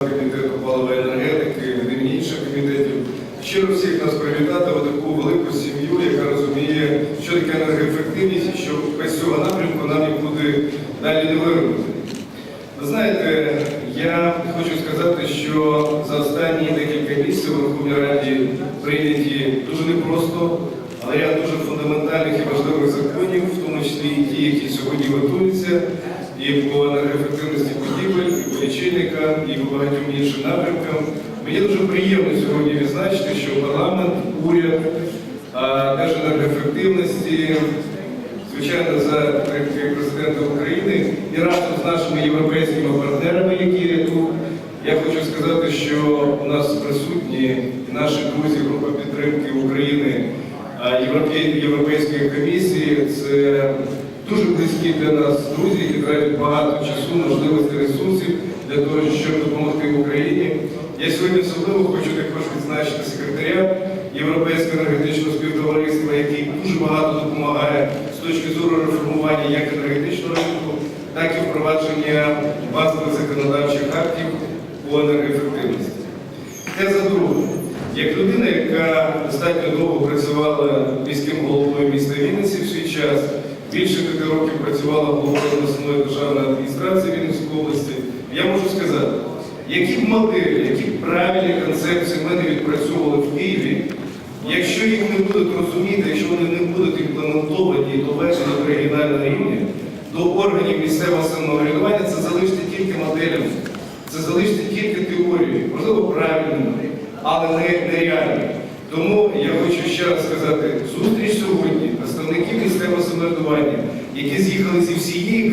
комітету палива енергетики, від інших комітетів. Щиро всіх нас привітати в таку велику сім'ю, яка розуміє, що таке енергоефективність і що без цього напрямку нам нікуди далі не виробити. Ви знаєте, я хочу сказати, що за останні декілька місяців у Верховній Раді прийняті дуже непросто, але ряд дуже фундаментальних і важливих законів, в тому числі і ті, які сьогодні готуються, і по енергоефективності будівель, і по лічильникам, і по багатьом іншим напрямкам. Мені дуже приємно сьогодні відзначити, що парламент, уряд, а, Держенергоефективності, звичайно, за президента України і разом з нашими європейськими партнерами, які є тут. Я хочу сказати, що у нас присутні наші друзі, група підтримки України Європейської комісії. Це дуже близькі для нас друзі, які тратять багато часу, можливостей, ресурсів для того, щоб допомогти Україні. Я сьогодні особливо хочу також відзначити секретаря Європейського енергетичного співтовариства, який дуже багато допомагає з точки зору реформування як енергетичного ринку, так і впровадження базових законодавчих актів по енергоефективності. Теза друга. Як людина, яка достатньо довго працювала міським головою міста Вінниці в свій час, більше п'яти років працювала головою обласної державної адміністрації Вінницької області, я можу сказати, які моделі, які правильні концепції ми не відпрацьовували в Києві, якщо їх не будуть розуміти, якщо вони не будуть імплементовані і доведені до регіонального рівня, до органів місцевого самоврядування, це залишиться тільки моделями, це залишиться тільки теорією, можливо, правильними, але не, нереальними. Тому я хочу ще раз сказати, зустріч сьогодні представників місцевого самоврядування, які з'їхали зі всієї